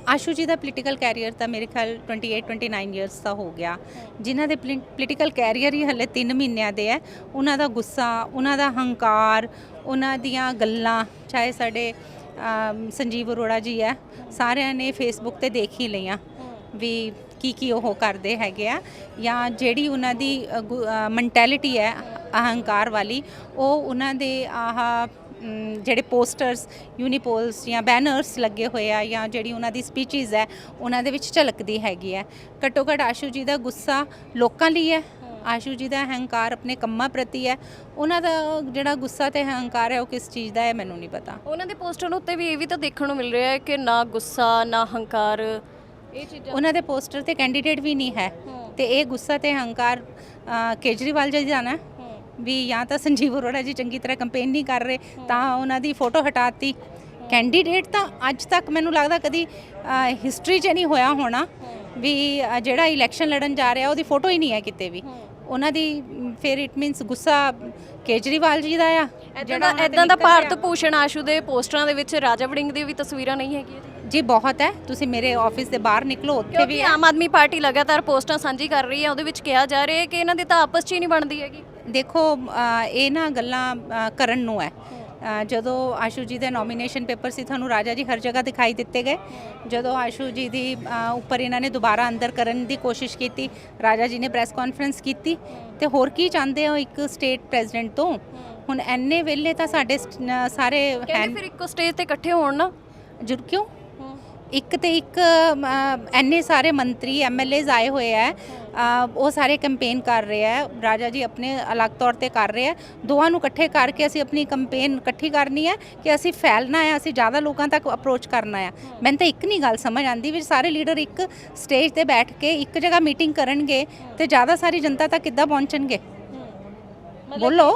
ਆਸ਼ੂ ਜੀ ਦਾ ਪੋਲੀਟੀਕਲ ਕੈਰੀਅਰ ਤਾਂ ਮੇਰੇ ਖਿਆਲ 28 29 ਇਅਰਸ ਦਾ ਹੋ ਗਿਆ। ਜਿਨ੍ਹਾਂ ਦੇ ਪੋਲੀਟੀਕਲ ਕੈਰੀਅਰ ਹੀ ਹਲੇ 3 ਮਹੀਨਿਆਂ ਦੇ ਹੈ ਉਹਨਾਂ ਦਾ ਗੁੱਸਾ, ਉਹਨਾਂ ਦਾ ਹੰਕਾਰ, ਉਹਨਾਂ ਦੀਆਂ ਗੱਲਾਂ, ਚਾਹੇ ਸਾਡੇ ਸੰਜੀਵ ਅਰੋੜਾ ਜੀ ਹੈ ਸਾਰਿਆਂ ਨੇ ਫੇਸਬੁੱਕ ਤੇ ਦੇਖ ਹੀ ਲਈਆਂ ਵੀ ਕੀ ਕੀ ਉਹ ਕਰਦੇ ਹੈਗੇ ਆ। ਜਾਂ ਜਿਹੜੀ ਉਹਨਾਂ ਦੀ ਮੈਂਟੈਲਿਟੀ ਹੈ ਅਹੰਕਾਰ ਵਾਲੀ, ਉਹ ਉਹਨਾਂ ਦੇ ਆਹ ਜਿਹੜੇ ਪੋਸਟਰਸ ਯੂਨੀਪੋਲਸ ਜਾਂ ਬੈਨਰਸ ਲੱਗੇ ਹੋਏ ਆ ਜਾਂ ਜਿਹੜੀ ਉਹਨਾਂ ਦੀ ਸਪੀਚਸ ਹੈ ਉਹਨਾਂ ਦੇ ਵਿੱਚ ਝਲਕਦੀ ਹੈਗੀ ਹੈ। ਘੱਟੋ ਘੱਟ ਆਸ਼ੂ ਜੀ ਦਾ ਗੁੱਸਾ ਲੋਕਾਂ ਲਈ ਹੈ। ਆਸ਼ੂ ਜੀ ਦਾ ਹੰਕਾਰ ਆਪਣੇ ਕੰਮਾਂ ਪ੍ਰਤੀ ਹੈ। ਉਹਨਾਂ ਦਾ ਜਿਹੜਾ ਗੁੱਸਾ ਤੇ ਹੰਕਾਰ ਹੈ ਉਹ ਕਿਸ ਚੀਜ਼ ਦਾ ਹੈ ਮੈਨੂੰ ਨਹੀਂ ਪਤਾ। ਉਹਨਾਂ ਦੇ ਪੋਸਟਰ ਉੱਤੇ ਵੀ ਇਹ ਵੀ ਤਾਂ ਦੇਖਣ ਨੂੰ ਮਿਲ ਰਿਹਾ ਹੈ ਕਿ ਨਾ ਗੁੱਸਾ ਨਾ ਹੰਕਾਰ ਇਹ ਚੀਜ਼ਾਂ ਉਹਨਾਂ ਦੇ ਪੋਸਟਰ ਤੇ ਕੈਂਡੀਡੇਟ ਵੀ ਨਹੀਂ ਹੈ। ਤੇ ਇਹ ਗੁੱਸਾ ਤੇ ਹੰਕਾਰ ਕੇਜਰੀਵਾਲ ਜੀ ਦਾ ਨਾ ਵੀ ਜਾਂ ਤਾਂ ਸੰਜੀਵ ਅਰੋੜਾ ਜੀ ਚੰਗੀ ਤਰ੍ਹਾਂ ਕੰਪੇਨ ਨਹੀਂ ਕਰ ਰਹੇ ਤਾਂ ਉਹਨਾਂ ਦੀ ਫੋਟੋ ਹਟਾਤੀ। ਕੈਂਡੀਡੇਟ ਤਾਂ ਅੱਜ ਤੱਕ ਮੈਨੂੰ ਲੱਗਦਾ ਕਦੀ ਹਿਸਟਰੀ 'ਚ ਨਹੀਂ ਹੋਇਆ ਹੋਣਾ ਵੀ ਜਿਹੜਾ ਇਲੈਕਸ਼ਨ ਲੜਨ ਜਾ ਰਿਹਾ ਉਹਦੀ ਫੋਟੋ ਹੀ ਨਹੀਂ ਹੈ ਕਿਤੇ ਵੀ। ਉਹਨਾਂ ਦੀ ਫਿਰ ਇਟ ਮੀਨਸ ਗੁੱਸਾ ਕੇਜਰੀਵਾਲ ਜੀ ਦਾ ਆ ਤੇ ਇਦਾਂ ਦਾ। ਭਾਰਤ ਭੂਸ਼ਣ ਆਸ਼ੂ ਦੇ ਪੋਸਟਰਾਂ ਦੇ ਵਿੱਚ ਰਾਜਾ ਵੜਿੰਗ ਦੀ ਵੀ ਤਸਵੀਰਾਂ ਨਹੀਂ ਹੈਗੀਆਂ ਜੀ। ਬਹੁਤ ਹੈ। ਤੁਸੀਂ ਮੇਰੇ ਆਫਿਸ ਦੇ ਬਾਹਰ ਨਿਕਲੋ ਉੱਥੇ ਵੀ ਆਮ ਆਦਮੀ ਪਾਰਟੀ ਲਗਾਤਾਰ ਪੋਸਟਾਂ ਸਾਂਝੀ ਕਰ ਰਹੀ ਹੈ ਉਹਦੇ ਵਿੱਚ ਕਿਹਾ ਜਾ ਰਿਹਾ ਹੈ ਕਿ ਇਹਨਾਂ ਦੀ ਤਾਂ ਆਪਸ 'ਚ ਹੀ ਨਹੀਂ ਬਣਦੀ ਹੈਗੀ। ਦੇਖੋ ਇਹ ਨਾ ਗੱਲਾਂ ਕਰਨ ਨੂੰ ਹੈ। ਜਦੋਂ ਆਸ਼ੂ ਜੀ ਦੇ ਨੋਮੀਨੇਸ਼ਨ ਪੇਪਰ ਸੀ ਤੁਹਾਨੂੰ ਰਾਜਾ ਜੀ ਹਰ ਜਗ੍ਹਾ ਦਿਖਾਈ ਦਿੱਤੇ ਗਏ। ਜਦੋਂ ਆਸ਼ੂ ਜੀ ਦੀ ਉੱਪਰ ਇਹਨਾਂ ਨੇ ਦੁਬਾਰਾ ਅੰਦਰ ਕਰਨ ਦੀ ਕੋਸ਼ਿਸ਼ ਕੀਤੀ ਰਾਜਾ ਜੀ ਨੇ ਪ੍ਰੈਸ ਕਾਨਫਰੰਸ ਕੀਤੀ ਤੇ ਹੋਰ ਕੀ ਚਾਹੁੰਦੇ ਹੋ ਇੱਕ ਸਟੇਟ ਪ੍ਰੈਜ਼ੀਡੈਂਟ ਤੋਂ? ਹੁਣ ਐਨੇ ਵੇਲੇ ਤਾਂ ਸਾਡੇ ਸਾਰੇ ਕਹਿੰਦੇ ਫਿਰ ਇੱਕੋ ਸਟੇਜ ਤੇ ਇਕੱਠੇ ਹੋਣ ਨਾ। ਜੁਰ ਕਿਉਂ? ਇੱਕ ਤੇ ਇੱਕ ਐਨੇ ਸਾਰੇ ਮੰਤਰੀ ਐਮਐਲਏਜ਼ ਆਏ ਹੋਏ ਆ ਉਹ ਸਾਰੇ ਕੈਂਪੇਨ ਕਰ ਰਹੇ ਆ। ਰਾਜਾ ਜੀ ਆਪਣੇ ਅਲੱਗ ਤੌਰ ਤੇ ਕਰ ਰਹੇ ਆ। ਦੋਵਾਂ ਨੂੰ ਇਕੱਠੇ ਕਰਕੇ ਅਸੀਂ ਆਪਣੀ ਕੈਂਪੇਨ ਇਕੱਠੀ ਕਰਨੀ ਹੈ ਕਿ ਅਸੀਂ ਫੈਲਣਾ ਹੈ ਅਸੀਂ ਜ਼ਿਆਦਾ ਲੋਕਾਂ ਤੱਕ ਅਪਰੋਚ ਕਰਨਾ ਹੈ ਮੈਨੂੰ ਤਾਂ ਇੱਕ ਨਹੀਂ ਗੱਲ ਸਮਝ ਆਂਦੀ ਵੀ ਸਾਰੇ ਲੀਡਰ ਇੱਕ ਸਟੇਜ ਤੇ ਬੈਠ ਕੇ ਇੱਕ ਜਗ੍ਹਾ ਮੀਟਿੰਗ ਕਰਨਗੇ ਤੇ ਜ਼ਿਆਦਾ ਸਾਰੀ ਜਨਤਾ ਤੱਕ ਕਿੱਦਾਂ ਪਹੁੰਚਣਗੇ? ਬੋਲੋ।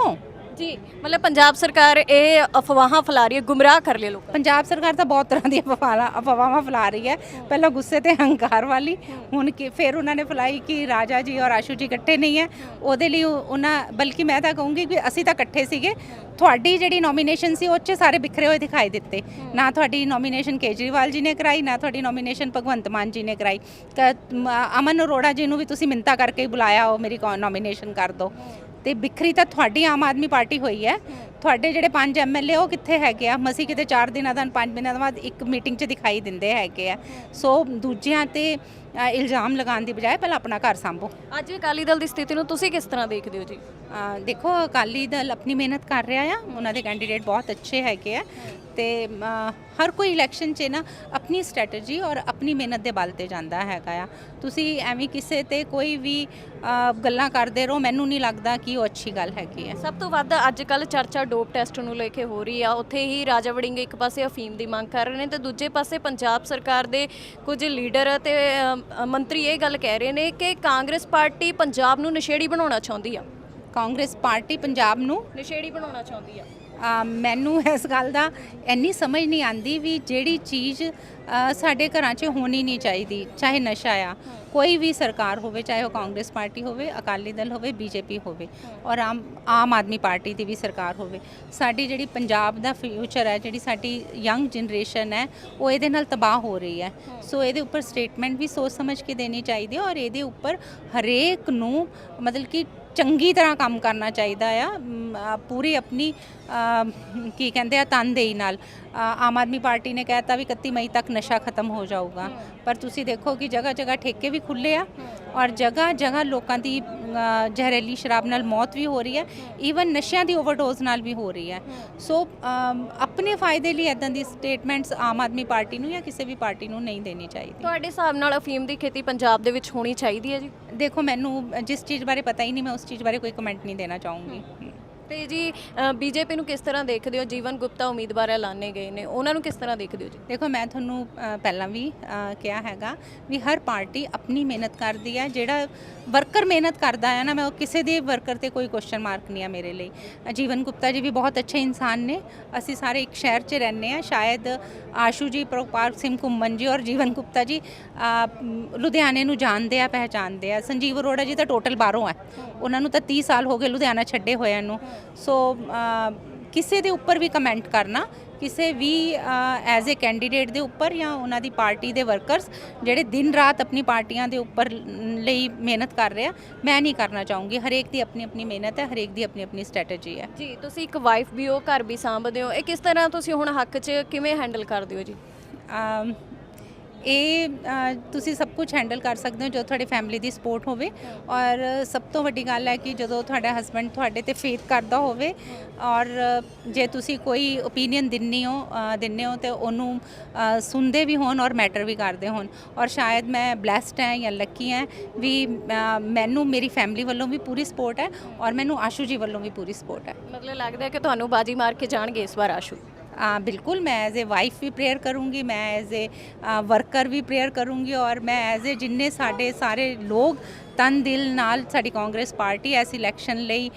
ਜੀ, ਮਤਲਬ ਪੰਜਾਬ ਸਰਕਾਰ ਇਹ ਅਫਵਾਹਾਂ ਫੈਲਾ ਰਹੀ ਹੈ, ਗੁੰਮਰਾਹ ਕਰ ਲਿਆ ਲੋਕ ਪੰਜਾਬ ਸਰਕਾਰ ਤਾਂ ਬਹੁਤ ਤਰ੍ਹਾਂ ਦੀਆਂ ਅਫਵਾਹਾਂ ਅਫਵਾਹਾਂ ਫੈਲਾ ਰਹੀ ਹੈ। ਪਹਿਲਾਂ ਗੁੱਸੇ ਤੇ ਹੰਕਾਰ ਵਾਲੀ, ਹੁਣ ਕਿ ਫਿਰ ਉਹਨਾਂ ਨੇ ਫੈਲਾਈ ਕਿ ਰਾਜਾ ਜੀ ਔਰ ਆਸ਼ੂ ਜੀ ਇਕੱਠੇ ਨਹੀਂ ਹੈ। ਉਹਦੇ ਲਈ ਉਹਨਾਂ, ਬਲਕਿ ਮੈਂ ਤਾਂ ਕਹੂੰਗੀ ਕਿ ਅਸੀਂ ਤਾਂ ਇਕੱਠੇ ਸੀਗੇ। ਤੁਹਾਡੀ ਜਿਹੜੀ ਨੋਮੀਨੇਸ਼ਨ ਸੀ, ਉਹ 'ਚ ਸਾਰੇ ਬਿਖਰੇ ਹੋਏ ਦਿਖਾਈ ਦਿੱਤੇ। ਨਾ ਤੁਹਾਡੀ ਨੋਮੀਨੇਸ਼ਨ ਕੇਜਰੀਵਾਲ ਜੀ ਨੇ ਕਰਾਈ, ਨਾ ਤੁਹਾਡੀ ਨੋਮੀਨੇਸ਼ਨ ਭਗਵੰਤ ਮਾਨ ਜੀ ਨੇ ਕਰਾਈ। ਤਾਂ ਅਮਨ ਅਰੋੜਾ ਜੀ ਨੂੰ ਵੀ ਤੁਸੀਂ ਮਿੰਤਾ ਕਰਕੇ ਬੁਲਾਇਆ, ਉਹ ਮੇਰੀ ਨੋਮੀਨੇਸ਼ਨ ਕਰ ਦਿਓ ਤੇ ਬਿਖਰੀ ਤਾਂ ਤੁਹਾਡੀ ਆਮ ਆਦਮੀ ਪਾਰਟੀ ਹੋਈ ਹੈ। ਤੁਹਾਡੇ ਜਿਹੜੇ ਪੰਜ ਐਮਐਲਏ ਉਹ ਕਿੱਥੇ ਹੈਗੇ ਆ? ਮਸੀ ਕਿਤੇ 4 ਦਿਨਾਂ ਦਾ, ਪੰਜ ਦਿਨਾਂ ਦਾ ਬਾਅਦ ਇੱਕ ਮੀਟਿੰਗ 'ਚ ਦਿਖਾਈ ਦਿੰਦੇ ਹੈਗੇ ਆ। ਸੋ ਦੂਜਿਆਂ ਤੇ ਇਲਜ਼ਾਮ ਲਗਾਉਣ ਦੀ ਬਜਾਏ ਪਹਿਲਾਂ ਆਪਣਾ ਘਰ ਸੰਭੋ। ਅੱਜ ਅਕਾਲੀ ਦਲ ਦੀ ਸਥਿਤੀ ਨੂੰ ਤੁਸੀਂ ਕਿਸ ਤਰ੍ਹਾਂ ਦੇਖਦੇ ਹੋ ਜੀ? ਦੇਖੋ, ਅਕਾਲੀ ਦਲ ਆਪਣੀ ਮਿਹਨਤ ਕਰ ਰਿਹਾ ਆ। ਉਹਨਾਂ ਦੇ ਕੈਂਡੀਡੇਟ ਬਹੁਤ ਅੱਛੇ ਹੈਗੇ ਆ। ਤੇ ਹਰ ਕੋਈ ਇਲੈਕਸ਼ਨ 'ਚ ਨਾ ਆਪਣੀ ਸਟ੍ਰੈਟਜੀ ਔਰ ਆਪਣੀ ਮਿਹਨਤ ਦੇ ਬਲ ਤੇ ਜਾਂਦਾ ਹੈਗਾ ਆ। ਤੁਸੀਂ ਐਵੇਂ ਕਿਸੇ ਤੇ ਕੋਈ ਵੀ ਗੱਲਾਂ ਕਰਦੇ ਰਹੋ, ਮੈਨੂੰ ਨਹੀਂ ਲੱਗਦਾ ਕਿ ਉਹ ਅੱਛੀ ਗੱਲ ਹੈਗੀ ਹੈ ਸਭ ਤੋਂ ਵੱਧ ਅੱਜ ਕੱਲ ਚਰਚਾ ਡੋਪ ਟੈਸਟ ਨੂੰ ਲੈ ਕੇ ਹੋ ਰਹੀ ਆ। ਉੱਥੇ ਹੀ ਰਾਜਾ ਵੜਿੰਗ ਇੱਕ ਪਾਸੇ ਅਫੀਮ ਦੀ ਮੰਗ ਕਰ ਰਹੇ ਨੇ ਤੇ ਦੂਜੇ ਪਾਸੇ ਪੰਜਾਬ ਸਰਕਾਰ ਦੇ ਕੁਝ ਲੀਡਰ ਤੇ ਮੰਤਰੀ ਇਹ ਗੱਲ ਕਹਿ ਰਹੇ ਨੇ ਕਿ ਕਾਂਗਰਸ ਪਾਰਟੀ ਪੰਜਾਬ ਨੂੰ ਨਸ਼ੇੜੀ ਬਣਾਉਣਾ ਚਾਹੁੰਦੀ ਆ। ਕਾਂਗਰਸ ਪਾਰਟੀ ਪੰਜਾਬ ਨੂੰ ਨਸ਼ੇੜੀ ਬਣਾਉਣਾ ਚਾਹੁੰਦੀ ਆ। ਅ, ਮੈਨੂੰ ਇਸ ਗੱਲ ਦਾ ਇੰਨੀ ਸਮਝ ਨਹੀਂ ਆਂਦੀ ਵੀ ਜਿਹੜੀ ਚੀਜ਼ ਅ, ਸਾਡੇ ਘਰਾਂ 'ਚ ਹੋਣੀ ਨਹੀਂ ਚਾਹੀਦੀ ਚਾਹੇ ਨਸ਼ਾ ਆ। ਕੋਈ ਵੀ ਸਰਕਾਰ ਹੋਵੇ ਚਾਹੇ ਉਹ ਕਾਂਗਰਸ ਪਾਰਟੀ ਹੋਵੇ ਅਕਾਲੀ ਦਲ ਹੋਵੇ ਬੀਜੇਪੀ ਹੋਵੇ ਔਰ ਆਮ ਆਮ ਆਦਮੀ ਪਾਰਟੀ ਦੀ ਵੀ ਸਰਕਾਰ ਹੋਵੇ। ਸਾਡੀ ਜਿਹੜੀ ਪੰਜਾਬ ਦਾ ਫਿਊਚਰ ਹੈ ਜਿਹੜੀ ਸਾਡੀ ਯੰਗ ਜਨਰੇਸ਼ਨ ਹੈ ਉਹ ਇਹਦੇ ਨਾਲ ਤਬਾਹ ਹੋ ਰਹੀ ਹੈ। ਸੋ ਇਹਦੇ ਉੱਪਰ ਸਟੇਟਮੈਂਟ ਵੀ ਸੋਚ ਸਮਝ ਕੇ ਦੇਣੀ ਚਾਹੀਦੀ ਹੈ ਔਰ ਇਹਦੇ ਉੱਪਰ ਹਰੇਕ ਨੂੰ ਮਤਲਬ ਕਿ ਚੰਗੀ ਤਰ੍ਹਾਂ ਕੰਮ ਕਰਨਾ ਚਾਹੀਦਾ ਆ ਪੂਰੀ ਆਪਣੀ ਕੀ ਕਹਿੰਦੇ ਆ ਤਨਦੇਹੀ ਨਾਲ। ਆਮ ਆਦਮੀ ਪਾਰਟੀ ਨੇ ਕਹਿਤਾ ਵੀ 31 ਮਈ ਤੱਕ ਨਸ਼ਾ ਖਤਮ ਹੋ ਜਾਊਗਾ। ਪਰ ਤੁਸੀਂ ਦੇਖੋ ਕਿ ਜਗ੍ਹਾ ਜਗ੍ਹਾ ਠੇਕੇ ਵੀ ਖੁੱਲੇ ਆ ਔਰ ਜਗ੍ਹਾ ਜਗ੍ਹਾ ਲੋਕਾਂ ਦੀ ਜ਼ਹਿਰੀਲੀ ਸ਼ਰਾਬ ਨਾਲ ਮੌਤ ਵੀ ਹੋ ਰਹੀ ਹੈ। ਈਵਨ ਨਸ਼ਿਆਂ ਦੀ ਓਵਰਡੋਜ਼ ਨਾਲ ਵੀ ਹੋ ਰਹੀ ਹੈ। ਸੋ ਆਪਣੇ ਫਾਇਦੇ ਲਈ ਇਦਾਂ ਦੀ ਸਟੇਟਮੈਂਟਸ ਆਮ ਆਦਮੀ ਪਾਰਟੀ ਨੂੰ ਜਾਂ ਕਿਸੇ ਵੀ ਪਾਰਟੀ ਨੂੰ ਨਹੀਂ ਦੇਣੀ ਚਾਹੀਦੀ। ਤੁਹਾਡੇ ਹਿਸਾਬ ਨਾਲ ਅਫੀਮ ਦੀ ਖੇਤੀ ਪੰਜਾਬ ਦੇ ਵਿੱਚ ਹੋਣੀ ਚਾਹੀਦੀ ਹੈ ਜੀ? ਦੇਖੋ ਮੈਨੂੰ ਜਿਸ ਚੀਜ਼ ਬਾਰੇ ਪਤਾ ਹੀ ਨਹੀਂ ਮੈਂ ਉਸ ਚੀਜ਼ ਬਾਰੇ ਕੋਈ ਕਮੈਂਟ ਨਹੀਂ ਦੇਣਾ ਚਾਹੂੰਗੀ। ਤੇ ਜੀ ਬੀਜੇਪੀ ਨੂੰ ਕਿਸ ਤਰ੍ਹਾਂ ਦੇਖਦੇ ਹੋ? ਜੀਵਨ ਗੁਪਤਾ ਉਮੀਦਵਾਰ ਐਲਾਨੇ ਗਏ ਨੇ, ਉਹਨਾਂ ਨੂੰ ਕਿਸ ਤਰ੍ਹਾਂ ਦੇਖਦੇ ਹੋ ਜੀ? ਦੇਖੋ, ਮੈਂ ਤੁਹਾਨੂੰ ਪਹਿਲਾਂ ਵੀ ਕਿਹਾ ਹੈਗਾ ਵੀ ਹਰ ਪਾਰਟੀ ਆਪਣੀ ਮਿਹਨਤ ਕਰਦੀ ਹੈ। ਜਿਹੜਾ ਵਰਕਰ ਮਿਹਨਤ ਕਰਦਾ ਹੈ ਨਾ, ਮੈਂ ਉਹ ਕਿਸੇ ਦੇ ਵਰਕਰ ਤੇ ਕੋਈ ਕੁਐਸਚਨ ਮਾਰਕ ਨਹੀਂ ਆ ਮੇਰੇ ਲਈ। ਜੀਵਨ ਗੁਪਤਾ ਜੀ ਵੀ ਬਹੁਤ ਅੱਛੇ ਇਨਸਾਨ ਨੇ। ਅਸੀਂ ਸਾਰੇ ਇੱਕ ਸ਼ਹਿਰ 'ਚ ਰਹਿੰਦੇ ਆ ਸ਼ਾਇਦ ਆਸ਼ੂ ਜੀ ਪ੍ਰੋਪਾਲ ਸਿੰਘ ਘੁੰਮਣ ਜੀ ਔਰ ਜੀਵਨ ਗੁਪਤਾ ਜੀ ਲੁਧਿਆਣੇ ਨੂੰ ਜਾਣਦੇ ਆ, ਪਹਿਚਾਣਦੇ ਆ। ਸੰਜੀਵ ਅਰੋੜਾ ਜੀ ਤਾਂ ਟੋਟਲ ਬਾਹਰੋਂ ਆ ਉਹਨਾਂ ਨੂੰ ਤਾਂ 30 ਸਾਲ ਹੋ ਗਏ ਲੁਧਿਆਣਾ ਛੱਡੇ ਹੋਇਆਂ ਨੂੰ। ਸੋ ਅ, ਕਿਸੇ ਦੇ ਉੱਪਰ ਵੀ ਕਮੈਂਟ ਕਰਨਾ ਕਿਸੇ ਵੀ ਐਜ਼ ਅ ਕੈਂਡੀਡੇਟ ਦੇ ਉੱਪਰ ਜਾਂ ਉਹਨਾਂ ਦੀ ਪਾਰਟੀ ਦੇ ਵਰਕਰਸ ਜਿਹੜੇ ਦਿਨ ਰਾਤ ਆਪਣੀ ਪਾਰਟੀਆਂ ਦੇ ਉੱਪਰ ਲਈ ਮਿਹਨਤ ਕਰ ਰਹੇ ਆ ਮੈਂ ਨਹੀਂ ਕਰਨਾ ਚਾਹੂੰਗੀ। ਹਰੇਕ ਦੀ ਆਪਣੀ ਆਪਣੀ ਮਿਹਨਤ ਹੈ ਹਰੇਕ ਦੀ ਆਪਣੀ ਆਪਣੀ ਸਟ੍ਰੈਟਜੀ ਹੈ। ਜੀ ਤੁਸੀਂ ਇੱਕ ਵਾਈਫ ਵੀ ਹੋ ਘਰ ਵੀ ਸਾਂਭਦੇ ਹੋ ਇਹ ਕਿਸ ਤਰ੍ਹਾਂ ਤੁਸੀਂ ਹੁਣ ਹੱਕ 'ਚ ਕਿਵੇਂ ਹੈਂਡਲ ਕਰਦੇ ਹੋ ਜੀ? ਅਮ, ਇਹ ਤੁਸੀਂ ਸਭ ਕੁਝ ਹੈਂਡਲ ਕਰ ਸਕਦੇ ਹੋ ਜਦੋਂ ਤੁਹਾਡੀ ਫੈਮਿਲੀ ਦੀ ਸਪੋਰਟ ਹੋਵੇ ਔਰ ਸਭ ਤੋਂ ਵੱਡੀ ਗੱਲ ਹੈ ਕਿ ਜਦੋਂ ਤੁਹਾਡਾ ਹਸਬੰਡ ਤੁਹਾਡੇ ਤੇ ਫੇਥ ਕਰਦਾ ਹੋਵੇ ਔਰ ਜੇ ਤੁਸੀਂ ਕੋਈ ਓਪੀਨੀਅਨ ਦਿੰਨੀ ਹੋ ਅ, ਦਿੰਦੇ ਹੋ ਤੇ ਉਹਨੂੰ ਸੁਣਦੇ ਵੀ ਹੋਣ ਔਰ ਮੈਟਰ ਵੀ ਕਰਦੇ ਹੋਣ ਔਰ ਸ਼ਾਇਦ ਮੈਂ ਬlesed ਹਾਂ ਜਾਂ ਲੱਕੀ ਹਾਂ ਵੀ ਮੈਨੂੰ ਮੇਰੀ ਫੈਮਿਲੀ ਵੱਲੋਂ ਵੀ ਪੂਰੀ ਸਪੋਰਟ ਹੈ ਔਰ ਮੈਨੂੰ ਆਸ਼ੂ ਜੀ ਵੱਲੋਂ ਵੀ ਪੂਰੀ ਸਪੋਰਟ ਹੈ। ਮਤਲਬ ਲੱਗਦਾ ਹੈ ਕਿ ਤੁਹਾਨੂੰ ਬਾਜੀ ਮਾਰ ਕੇ ਜਾਣਗੇ ਇਸ ਵਾਰ ਆਸ਼ੂ। ਬਿਲਕੁल मैं एज ए वाइफ भी प्रेयर करूँगी मैं एज ए वर्कर भी प्रेयर करूँगी और मैं ਐਜ਼ ਏ ਜਿੰਨੇ ਸਾਡੇ ਸਾਰੇ ਲੋਕ ਤਨ ਦਿਲ ਨਾਲ ਸਾਡੀ ਕਾਂਗਰਸ ਪਾਰਟੀ ਇਸ ਇਲੈਕਸ਼ਨ ਲਈ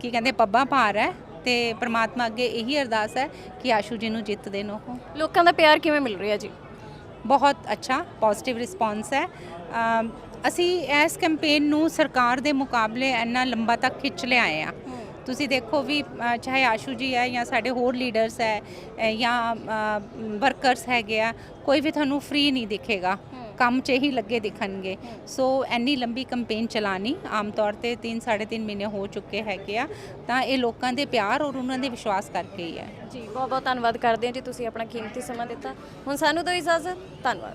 ਕੀ ਕਹਿੰਦੇ ਪੱਬਾਂ ਭਾਰ ਹੈ ਤੇ ਪ੍ਰਮਾਤਮਾ ਅੱਗੇ ਇਹੀ ਅਰਦਾਸ ਹੈ ਕਿ ਆਸ਼ੂ ਜੀ ਨੂੰ ਜਿੱਤ ਦੇਣ ਉਹ ਲੋਕਾਂ ਦਾ ਪਿਆਰ ਕਿਵੇਂ ਮਿਲ ਰਿਹਾ ਜੀ ਬਹੁਤ ਅੱਛਾ ਪੋਜ਼ਿਟਿਵ ਰਿਸਪੌਂਸ ਹੈ ਅਸੀਂ ਇਸ ਕੈਂਪੇਨ ਨੂੰ ਸਰਕਾਰ ਦੇ ਮੁਕਾਬਲੇ ਇੰਨਾ ਲੰਬਾ ਤੱਕ ਖਿੱਚ ਲਿਆਏ ਆ ਤੁਸੀਂ ਦੇਖੋ ਵੀ ਅ, ਚਾਹੇ ਆਸ਼ੂ ਜੀ ਹੈ ਜਾਂ ਸਾਡੇ ਹੋਰ ਲੀਡਰਸ ਹੈ ਅ, ਜਾਂ ਵਰਕਰਸ ਹੈਗੇ ਆ ਕੋਈ ਵੀ ਤੁਹਾਨੂੰ ਫ੍ਰੀ ਨਹੀਂ ਦਿਖੇਗਾ। ਕੰਮ 'ਚ ਹੀ ਲੱਗੇ ਦਿਖਣਗੇ। ਸੋ ਇੰਨੀ ਲੰਬੀ ਕੈਂਪੇਨ ਚਲਾਣੀ ਆਮ ਤੌਰ ਤੇ 3 3.5 ਮਹੀਨੇ ਹੋ ਚੁੱਕੇ ਹੈਗੇ ਆ ਤਾਂ ਇਹ ਲੋਕਾਂ ਦੇ ਪਿਆਰ ਔਰ ਉਹਨਾਂ ਦੇ ਵਿਸ਼ਵਾਸ ਕਰਕੇ ਹੀ ਹੈ। ਜੀ ਬਹੁਤ ਬਹੁਤ ਧੰਨਵਾਦ ਕਰਦੇ ਹਾਂ ਜੀ ਤੁਸੀਂ ਆਪਣਾ ਕੀਮਤੀ ਸਮਾਂ ਦਿੱਤਾ। ਹੁਣ ਸਾਨੂੰ ਦਿਓ ਇਜਾਜ਼ਤ ਧੰਨਵਾਦ।